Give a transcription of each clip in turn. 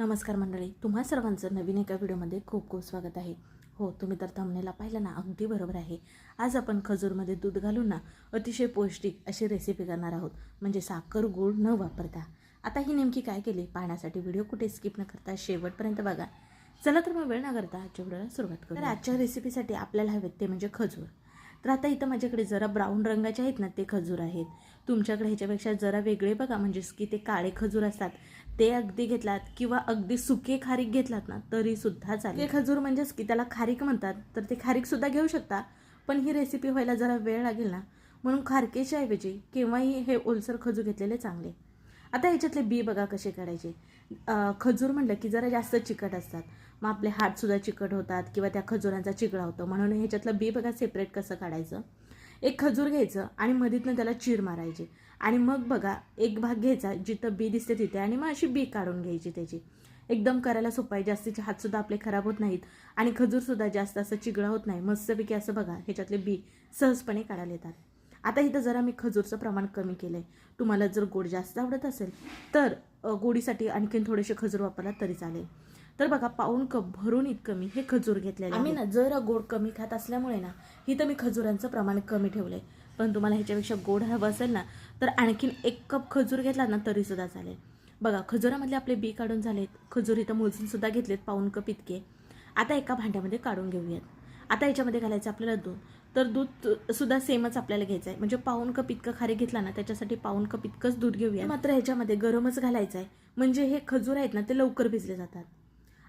नमस्कार मंडळी तुम्हा सर्वांचं नवीन एका व्हिडिओमध्ये खूप खूप स्वागत आहे. हो तुम्ही तर थंबनेला पाहिलं ना अगदी बरोबर आहे. आज आपण खजूरमध्ये दूध घालून ना अतिशय पौष्टिक अशी रेसिपी करणार आहोत. म्हणजे साखर गूळ न वापरता. आता ही नेमकी काय केली? पाहण्यासाठी व्हिडिओ कुठे स्किप न करता शेवटपर्यंत बघा. चला तर मग वेळ न करता आजच्या व्हिडिओला सुरुवात करू तर आजच्या रेसिपीसाठी आपल्याला हवेत ते म्हणजे खजूर. तर आता इथं माझ्याकडे जरा ब्राऊन रंगाचे आहेत ना ते खजूर आहेत. तुमच्याकडे ह्याच्यापेक्षा जरा वेगळे बघा म्हणजेच की ते काळे खजूर असतात. ते अगदी घेतलात किंवा अगदी सुके खारीक घेतलात ना तरी सुद्धा चालेल. ते खजूर म्हणजेच की त्याला खारीक म्हणतात तर ते खारीक सुद्धा घेऊ शकता पण ही रेसिपी व्हायला जरा वेळ लागेल ना. म्हणून खारकेच्या ऐवजी केव्हाही हे ओलसर खजूर घेतलेले चांगले. आता ह्याच्यातले बी बघा कसे काढायचे. खजूर म्हणलं की जरा जास्त चिकट असतात. मग आपले हातसुद्धा चिकट होतात किंवा त्या खजुरांचा चिगळा होतो. म्हणून ह्याच्यातलं बी बघा सेपरेट कसं काढायचं? एक खजूर घ्यायचं आणि मधीतनं त्याला चीर मारायची. आणि मग बघा एक भाग घ्यायचा जिथं बी दिसते तिथे आणि मग अशी बी काढून घ्यायची त्याची. एकदम करायला सोपं आहे जास्तीचे हातसुद्धा आपले खराब होत नाहीत आणि खजूरसुद्धा जास्त असं चिगळा होत नाही. मस्तपैकी असं बघा ह्याच्यातले बी सहजपणे काढायला येतात. आता इथं जरा मी खजूरचं प्रमाण कमी केलं आहे तुम्हाला जर गोड जास्त आवडत असेल तर गोडीसाठी आणखीन थोडेसे खजूर वापरला तरी चालेल. तर बघा पाऊण कप भरून इतकं मी हे खजूर घेतलेलं आम्ही ना जरा गोड कमी खात असल्यामुळे ना इथं मी खजुरांचं प्रमाण कमी ठेवलं आहे पण तुम्हाला ह्याच्यापेक्षा गोड हवं असेल ना तर आणखीन एक कप खजूर घेतला ना तरीसुद्धा चालेल. बघा खजुरामधले आपले बी काढून झालेत. खजूर इथं मोजून सुद्धा घेतलेत पाऊण कप इतके. आता एका भांड्यामध्ये काढून घेऊयात. आता याच्यामध्ये घालायचं आपल्याला दूध. तर दूध सुद्धा सेमच आपल्याला घ्यायचं आहे. म्हणजे पाऊण कप इतकं खारी घेतला ना त्याच्यासाठी पाऊण कप इतकंच दूध घेऊया मात्र ह्याच्यामध्ये गरमच घालायचं आहे. म्हणजे हे खजूर आहेत ना ते लवकर भिजले जातात.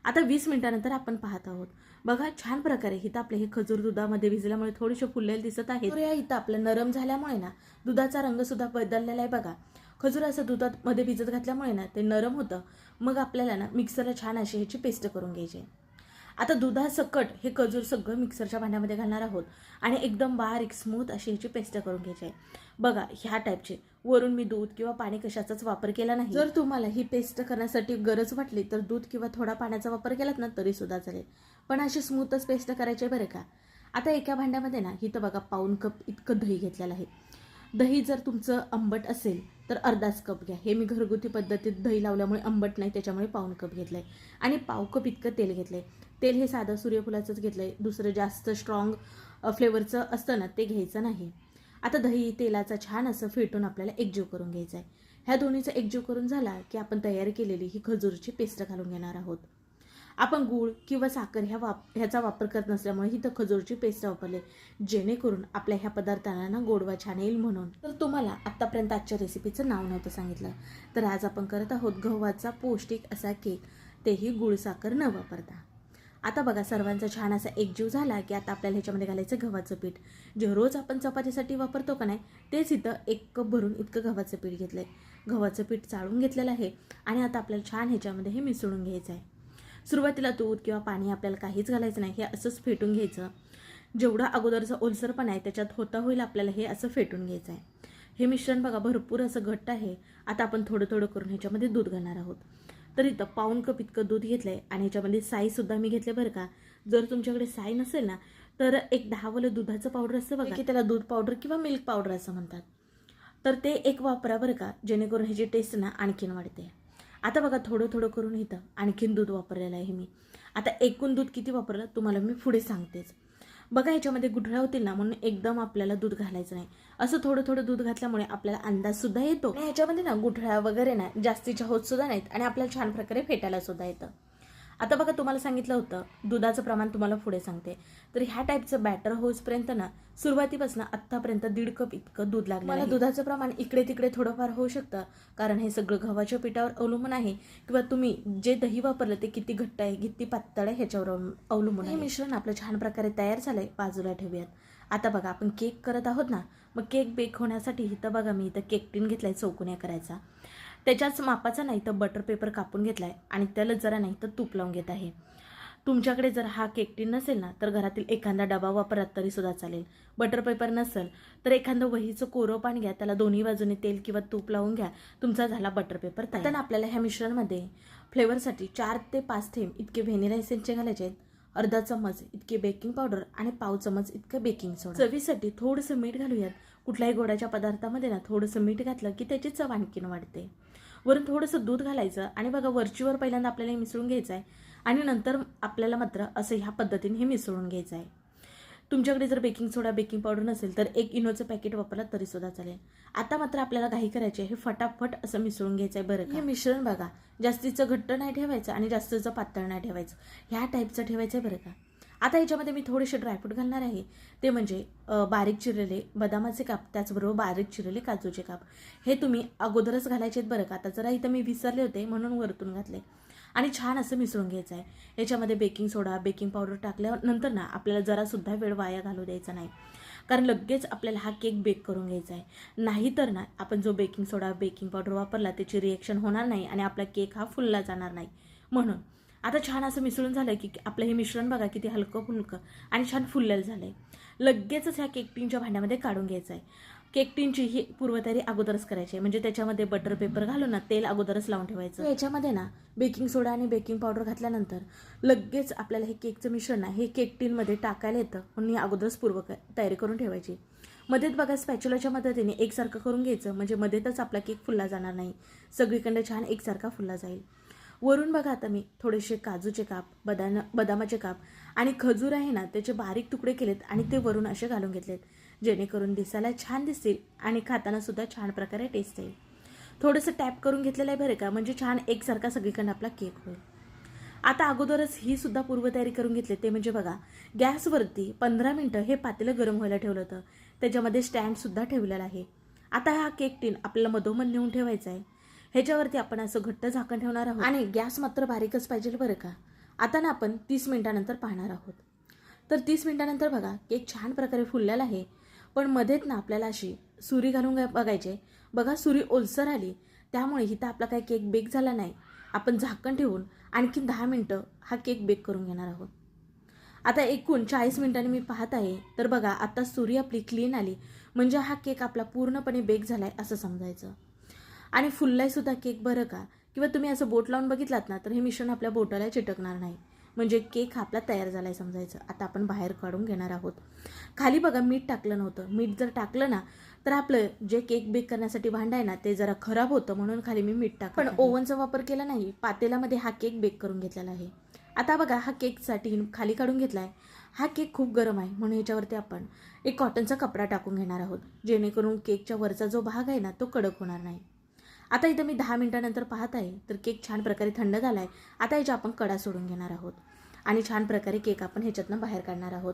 आता वीस मिनिटानंतर आपण पाहत आहोत. बघा छान प्रकारे इथं आपले हे खजूर दुधामध्ये भिजल्यामुळे थोडेसे फुललेले दिसत आहे या इथं आपलं नरम झाल्यामुळे ना दुधाचा रंग सुद्धा बदललेला आहे बघा. खजूर असं दुधात मध्ये भिजत घातल्यामुळे ना ते नरम होतं. मग आपल्याला ना मिक्सरला छान अशी ह्याची पेस्ट करून घ्यायची आहे. आता दुधासकट हे खजूर सगळं मिक्सरच्या भांड्यामध्ये घालणार आहोत. आणि एकदम बारीक स्मूथ अशी ह्याची पेस्ट करून घ्यायची आहे. बघा ह्या टाईपचे वरून मी दूध किंवा पाणी कशाचाच वापर केला नाही. जर तुम्हाला ही पेस्ट करण्यासाठी गरज वाटली तर दूध किंवा थोडा पाण्याचा वापर केलात ना तरी सुद्धा चालेल. पण अशी स्मूथच पेस्ट करायची बरं का? आता एका भांड्यामध्ये ना इथं बघा पाऊन कप इतकं दही घेतलेलं आहे. दही जर तुमचं आंबट असेल तर अर्धाच कप घ्या. हे मी घरगुती पद्धतीत दही लावल्यामुळे आंबट नाही त्याच्यामुळे पाऊण कप घेतलं आहे आणि पाव कप इतकं तेल घेतलं आहे तेल हे साधं सूर्यफुलाचंच घेतलं आहे दुसरं जास्त स्ट्रॉंग फ्लेवरचं असतं ना ते घ्यायचं नाही. आता दही तेलाचा छान असं फेटून आपल्याला एकजीव करून घ्यायचं आहे ह्या दोन्हीचा एकजीव करून झाला की आपण तयार केलेली ही खजूरची पेस्ट घालून घेणार आहोत. आपण गूळ किंवा साखर ह्या वाप ह्याचा वापर करत नसल्यामुळे ही तर खजूरची पेस्ट वापरले. जेणेकरून आपल्या ह्या पदार्थांना ना गोडवा छान येईल म्हणून. तर तुम्हाला आत्तापर्यंत आजच्या रेसिपीचं नाव नव्हतं सांगितलं. तर आज आपण करत आहोत गव्हाचा पौष्टिक असा केक. तेही गूळ साखर न वापरता. आता बघा सर्वांचा छान असा एकजीव झाला की आता आपल्याला ह्याच्यामध्ये घालायचं गव्हाचं पीठ. जे रोज आपण चपातीसाठी वापरतो का नाही तेच इथं एक कप भरून इतकं गव्हाचं पीठ घेतलं आहे गव्हाचं पीठ चाळून घेतलेलं आहे आणि आता आपल्याला छान ह्याच्यामध्ये हे मिसळून घ्यायचं आहे सुरुवातीला दूध किंवा पाणी आपल्याला काहीच घालायचं नाही हे असंच फेटून घ्यायचं. जेवढं अगोदरचं ओलसरपण आहे त्याच्यात होता होईल आपल्याला हे असं फेटून घ्यायचं आहे हे मिश्रण बघा भरपूर असं घट्ट आहे. आता आपण थोडं थोडं करून ह्याच्यामध्ये दूध घालणार आहोत. तर इथं पाऊण कप इतकं दूध घेतलं आहे आणि ह्याच्यामध्ये साईसुद्धा मी घेतले बरं का. जर तुमच्याकडे साई नसेल ना तर एक दहावालं दुधाचं पावडर असतं बघा. की त्याला दूध पावडर किंवा मिल्क पावडर असं म्हणतात. तर ते एक वापरा बरं का जेणेकरून ह्याची टेस्ट ना आणखीन वाढते. आता बघा थोडं थोडं करून इथं आणखीन दूध वापरलेलं आहे मी. आता एकूण दूध किती वापरलं तुम्हाला मी पुढे सांगतेच. बघा ह्याच्यामध्ये गुठळ्या होतील ना म्हणून एकदम आपल्याला दूध घालायचं नाही. असं थोडं थोडं दूध घातल्यामुळे आपल्याला अंदाज सुद्धा येतो. ह्याच्यामध्ये ना गुठळ्या वगैरे ना जास्तीच्या होत सुद्धा नाहीत आणि आपल्याला छान प्रकारे फेटायला सुद्धा येतं. आता बघा तुम्हाला सांगितलं होतं दुधाचं प्रमाण तुम्हाला पुढे सांगते. तर ह्या टाईपचं बॅटर होईपर्यंत ना सुरुवातीपासून आत्तापर्यंत दीड कप इतकं दूध लागलं मला दुधाचं प्रमाण इकडे तिकडे थोडंफार होऊ शकतं कारण हे सगळं गव्हाच्या पिठावर अवलंबून आहे. किंवा तुम्ही जे दही वापरलं ते किती घट्ट आहे किती पातळ आहे ह्याच्यावर अवलंबून- हे मिश्रण आपलं छान प्रकारे तयार झालंय बाजूला ठेवूयात. आता बघा आपण केक करत आहोत ना मग केक बेक होण्यासाठी इथं बघा मी इथं केक टीन घेतलाय चौकोन्या करायचा. त्याच्याच मापाचा नाही तर बटर पेपर कापून घेतला आहे आणि त्याला जरा नाही तर तूप लावून घेत आहे. तुमच्याकडे जर हा केक टीन नसेल ना तर घरातील एखादा डबा वापरात तरीसुद्धा चालेल. बटर पेपर नसेल तर एखादं वहीचं कोरं पान घ्या त्याला दोन्ही बाजूने तेल किंवा तूप लावून घ्या. तुमचा झाला बटर पेपर तर आपल्याला ह्या मिश्रणमध्ये फ्लेवरसाठी चार ते पाच थेंब इतके व्हेनिला एसेन्सचे घालायचे आहेत. अर्धा चमच इतके बेकिंग पावडर आणि पाव चमच इतकं बेकिंग सोडा चवीसाठी थोडंसं मीठ घालूयात. कुठल्याही गोडाच्या पदार्थामध्ये ना थोडंसं मीठ घातलं की त्याची चव आणखीन वाढते. वरून थोडंसं दूध घालायचं आणि बघा वरचीवर पहिल्यांदा आपल्याला हे मिसळून घ्यायचं आहे. आणि नंतर आपल्याला मात्र असं ह्या पद्धतीने हे मिसळून घ्यायचं आहे. तुमच्याकडे जर बेकिंग सोडा बेकिंग पावडर नसेल तर एक इनोचं पॅकेट वापरला तरीसुद्धा चालेल. आता मात्र आपल्याला घाई करायची आहे. हे फटाफट असं मिसळून घ्यायचं आहे बरं हे मिश्रण बघा. जास्तीचं घट्ट नाही ठेवायचं आणि जास्तीचं पातळ नाही ठेवायचं. ह्या टाईपचं ठेवायचं आहे बरं का. आता याच्यामध्ये मी थोडेसे ड्रायफ्रूट घालणार आहे. ते म्हणजे बारीक चिरलेले बदामाचे काप त्याचबरोबर बारीक चिरलेले काजूचे काप. हे तुम्ही अगोदरच घालायचे आहेत बरं का. आता जरा इथं मी विसरले होते म्हणून वरतून घातले. आणि छान असं मिसळून घ्यायचं आहे. याच्यामध्ये बेकिंग सोडा बेकिंग पावडर टाकल्यानंतर ना आपल्याला जरासुद्धा वेळ वाया घालू द्यायचा नाही. कारण लगेच आपल्याला हा केक बेक करून घ्यायचा आहे. नाहीतर ना आपण जो बेकिंग सोडा बेकिंग पावडर वापरला त्याची रिॲक्शन होणार नाही आणि आपला केक हा फुलला जाणार नाही. म्हणून आता छान असं मिसळून झालं की आपलं हे मिश्रण बघा किती हलकं फुलकं आणि छान फुललेलं झालं आहे लगेचच ह्या केक टिनच्या भांड्यामध्ये काढून घ्यायचं आहे केक टिनची ही पूर्वतयारी अगोदरच करायची आहे. म्हणजे त्याच्यामध्ये बटर पेपर घालून ना तेल अगोदरच लावून ठेवायचं. याच्यामध्ये ना बेकिंग सोडा आणि बेकिंग पावडर घातल्यानंतर लगेच आपल्याला हे केकचं मिश्रण ना हे केक टिनमध्ये टाकायला येतं. म्हणून ही अगोदरच पूर्व तयारी करून ठेवायची. मध्येच बघा स्पॅच्युलाच्या मदतीने एकसारखं करून घ्यायचं. म्हणजे मध्येच आपला केक फुलला जाणार नाही. सगळीकडे छान एकसारखा फुलला जाईल. वरून बघा आता मी थोडेसे काजूचे काप बदाम बदामाचे काप आणि खजूर आहे ना त्याचे बारीक तुकडे केलेत आणि ते वरून असे घालून घेतलेत. जेणेकरून दिसायला छान दिसतील आणि खातानासुद्धा छान प्रकारे टेस्ट येईल. थोडंसं टॅप करून घेतलेलं आहे बरं का म्हणजे छान एकसारखा सगळीकडनं आपला केक होईल. आता अगोदरच ही सुद्धा पूर्वतयारी करून घेतली ते म्हणजे बघा गॅसवरती पंधरा मिनटं हे पातेलं गरम व्हायला ठेवलं होतं. त्याच्यामध्ये स्टँडसुद्धा ठेवलेला आहे. आता हा केक टीन आपल्याला मधोमध नेऊन ठेवायचा आहे. ह्याच्यावरती आपण असं घट्ट झाकण ठेवणार आहोत. आणि गॅस मात्र बारीकच पाहिजे बरं का? आता ना आपण तीस मिनिटानंतर पाहणार आहोत. तर तीस मिनिटानंतर बघा केक छान प्रकारे फुललेला आहे. पण मध्येच ना आपल्याला अशी सुरी घालून बघायचे. बघा सुरी ओलसर आली. त्यामुळे इथं आपला काही केक बेक झाला नाही. आपण झाकण ठेवून आणखी दहा मिनटं हा केक बेक करून घेणार आहोत. आता एकूण चाळीस मिनिटांनी मी पाहत आहे. तर बघा आता सुरी आपली क्लीन आली. म्हणजे हा केक आपला पूर्णपणे बेक झाला आहे असं समजायचं. आणि फुललाय सुद्धा केक बरं का? किंवा तुम्ही असं बोट लावून बघितलात ना तर हे मिश्रण आपल्या बोटाला चिटकणार नाही. म्हणजे केक आपला तयार झालाय समजायचं. आता आपण बाहेर काढून घेणार आहोत. खाली बघा मीठ टाकलं नव्हतं. मीठ जर टाकलं ना तर आपलं जे केक बेक करण्यासाठी भांड आहे ना ते जरा खराब होतं म्हणून खाली मी मीठ टाक पण ओव्हनचा वापर केला नाही. पातेल्यामध्ये हा केक बेक करून घेतलेला आहे. आता बघा हा केकसाठी खाली काढून घेतलाय. हा केक खूप गरम आहे. म्हणून ह्याच्यावरती आपण एक कॉटनचा कपडा टाकून घेणार आहोत. जेणेकरून केकच्या वरचा जो भाग आहे ना तो कडक होणार नाही. आता इथं मी दहा मिनटानंतर पाहत आहे तर केक छान प्रकारे थंड झाला आहे आता याच्या आपण कडा सोडून घेणार आहोत. आणि छान प्रकारे केक आपण ह्याच्यातनं बाहेर काढणार आहोत.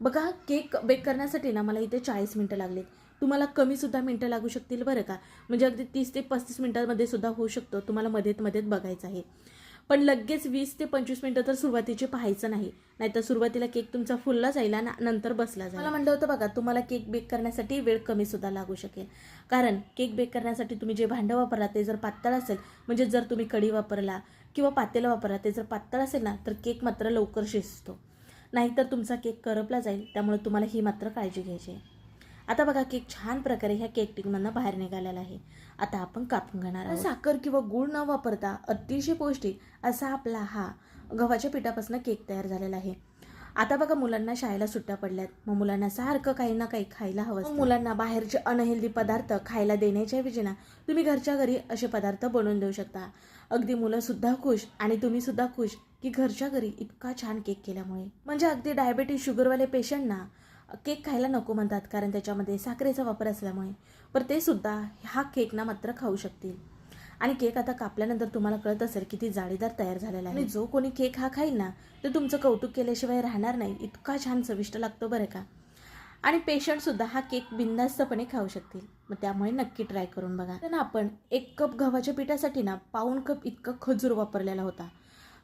बघा केक बेक करण्यासाठी ना मला इथे चाळीस मिनटं लागलीत. तुम्हाला कमीसुद्धा मिनटं लागू शकतील बरं का? म्हणजे अगदी तीस ते पस्तीस मिनटांमध्ये सुद्धा होऊ शकतो. तुम्हाला मध्येत मध्येत बघायचं आहे. पण लगेच वीस ते पंचवीस मिनटं तर सुरुवातीचे पाहायचं नाही. नाहीतर सुरुवातीला केक तुमचा फुलला जाईल आणि नंतर बसला जाईल. मला म्हणलं होतं बघा तुम्हाला केक बेक करण्यासाठी वेळ कमी सुद्धा लागू शकेल. कारण केक बेक करण्यासाठी तुम्ही जे भांडं वापरला ते जर पातळ असेल म्हणजे जर तुम्ही कढी वापरला किंवा पातेलं वापरला ते जर पातळ असेल ना तर केक मात्र लवकर शिजतो. नाहीतर तुमचा केक करपला जाईल त्यामुळे तुम्हाला ही मात्र काळजी घ्यायची आहे. आता बघा केक छान प्रकारे ह्या केक टिकमधनं बाहेर निघालेला आहे. आता आपण कापून घेणार आहोत. साखर किंवा गूळ न वापरता अतिशय पौष्टिक असा आपला हा गव्हाच्या पिठापासून केक तयार झालेला आहे. आता बघा मुलांना शाळेला सुट्ट्या पडल्यात. मग मुलांना सारखं काही ना काही खायला हवं. मुलांना बाहेरचे अनहेल्दी पदार्थ खायला देण्याच्या ऐवजी ना तुम्ही घरच्या घरी असे पदार्थ बनवून देऊ शकता. अगदी मुलं सुद्धा खुश आणि तुम्ही सुद्धा खुश की घरच्या घरी इतका छान केक केल्यामुळे. म्हणजे अगदी डायबेटीस शुगरवाले पेशंटना केक खायला नको म्हणतात कारण त्याच्यामध्ये साखरेचा वापर असल्यामुळे. पण ते सुद्धा हा केक ना मात्र खाऊ शकतील. आणि केक आता कापल्यानंतर तुम्हाला कळत असेल किती जाळीदार तयार झालेला आहे. आणि जो कोणी केक हा खाईल ना ते तुमचं कौतुक केल्याशिवाय राहणार नाही. इतका छान चविष्ट लागतो बरं का? आणि पेशंटसुद्धा हा केक बिंदास्तपणे खाऊ शकतील. मग त्यामुळे नक्की ट्राय करून बघा. तर ना आपण एक कप गव्हाच्या पिठासाठी ना पाऊण कप इतका खजूर वापरलेला होता.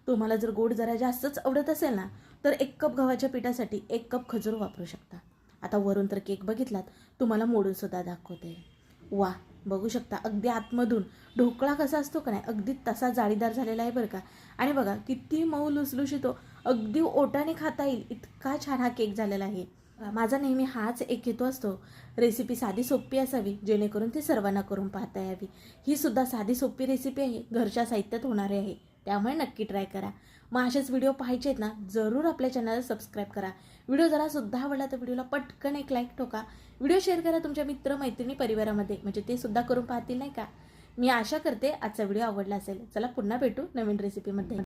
तुम्हाला जर गोड जरा जास्तच आवडत असेल ना तर एक कप गव्हाच्या पिठासाठी एक कप खजूर वापरू शकता. आता वरून तर केक बघितलात तुम्हाला मोडूनसुद्धा दाखवते. वा बघू शकता अगदी आतमधून. ढोकळा कसा असतो का नाही अगदी तसा जाळीदार झालेला आहे बरं का. आणि बघा किती मऊ लुसलुशीतो अगदी ओटाने खाता येईल इतका छान हा केक झालेला आहे. माझा नेहमी हाच एक हेतू असतो. रेसिपी साधी सोपी असावी जेणेकरून ती सर्वांना करून पाहता यावी. ही सुद्धा साधी सोपी रेसिपी आहे घरच्या साहित्यात होणारी आहे. त्यामुळे नक्की ट्राय करा. मग असेच व्हिडिओ पाहायचे आहेत ना जरूर आपल्या चॅनलला सबस्क्राईब करा. व्हिडिओ जरा सुद्धा आवडला तर व्हिडिओला पटकन एक लाईक ठोका. व्हिडिओ शेअर करा तुमच्या मित्र मैत्रिणी परिवारामध्ये म्हणजे ते सुद्धा करून पाहतील नाही का? मी आशा करते आजचा व्हिडिओ आवडला असेल. चला पुन्हा भेटू नवीन रेसिपीमध्ये